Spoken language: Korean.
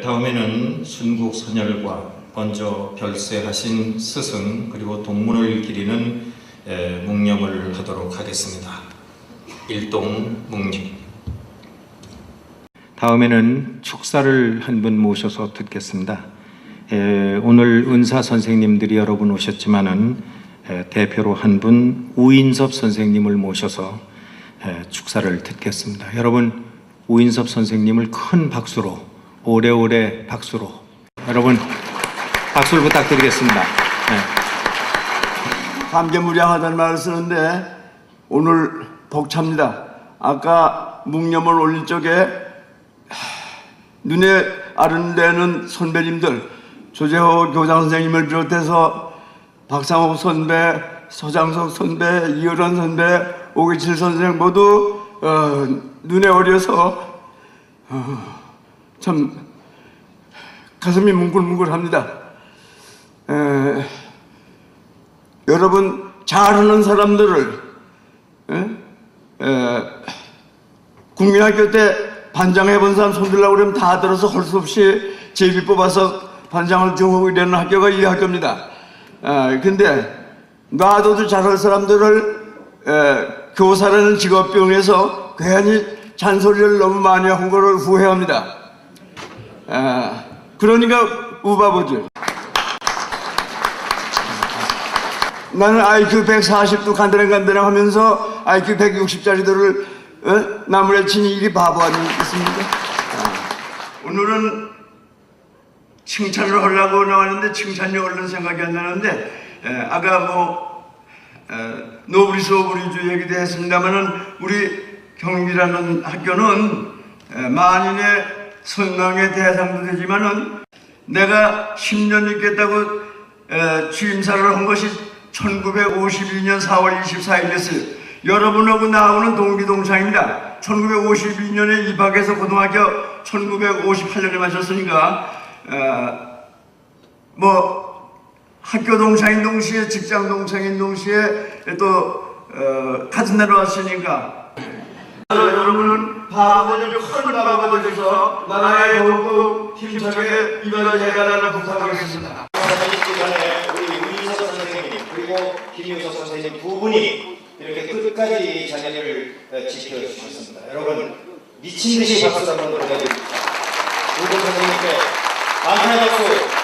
조국 선열과 먼저 별세하신 스승 그리고 동문을 기리는 에, 묵념을 하도록 하겠습니다. 일동 묵념. 다음에는 축사를 한 분 모셔서 듣겠습니다. 에, 오늘 은사 선생님들이 여러 분 오셨지만은 에, 대표로 한 분 우인섭 선생님을 모셔서 에, 축사를 듣겠습니다. 여러분 우인섭 선생님을 큰 박수로 오래오래 박수로 여러분 박수를 부탁드리겠습니다. 네. 감개무량하다는 말을 쓰는데 오늘 벅찹니다. 아까 묵념을 적에 하, 눈에 아른대는 선배님들 조재호 교장 선생님을 비롯해서 박상욱 선배, 서장석 선배, 이효란 선배, 오기칠 선생 모두 어, 눈에 어려서 어, 참 가슴이 뭉글뭉글합니다. 에, 여러분 잘하는 사람들을 에? 에, 국민학교 때 반장 해 본 사람 손들라고 그러면 다 들어서 할수 없이 제비 뽑아서 반장을 경험하게 되는 학교가 이 학교입니다. 아, 근데 놔둬도 잘할 사람들을 에, 교사라는 직업병에서 괜히 잔소리를 너무 많이 한 거를 후회합니다. 아, 그러니까 우바보죠. 나는 IQ 140도 간드랭간드랭 하면서 IQ 160짜리들을 어? 나무래 치니 이리 바보 아니겠습니까? 아, 오늘은 칭찬을 하려고 나왔는데 칭찬이 얼른 생각이 안 나는데 에, 아까 뭐 에, 노브리스 오브리주 얘기도 했습니다만은 우리 경기라는 학교는 에, 만인의 선망의 대상도 되지만은 내가 10년 있겠다고 에, 취임사를 한 것이 1952년 4월 24일이었어요. 여러분하고 나하고는 동기동창입니다. 1952년에 입학해서 고등학교 1958년에 마쳤으니까 어, 뭐 학교 동창인 동시에 직장 동창인 동시에 또 어, 같은 나라 왔으니까 바보들 큰 바보가 되셔서 나라에 더욱더 힘차게 이바지해가라는 부탁하겠습니다. 시간에 우리 우인석 선생님 그리고 김유석 선생님 두 분이 이렇게 끝까지 자리를 어, 지켜주셨습니다. 여러분 미친 듯이 박수 한번 보내드립니다. 두분 선생님께 감사의 박수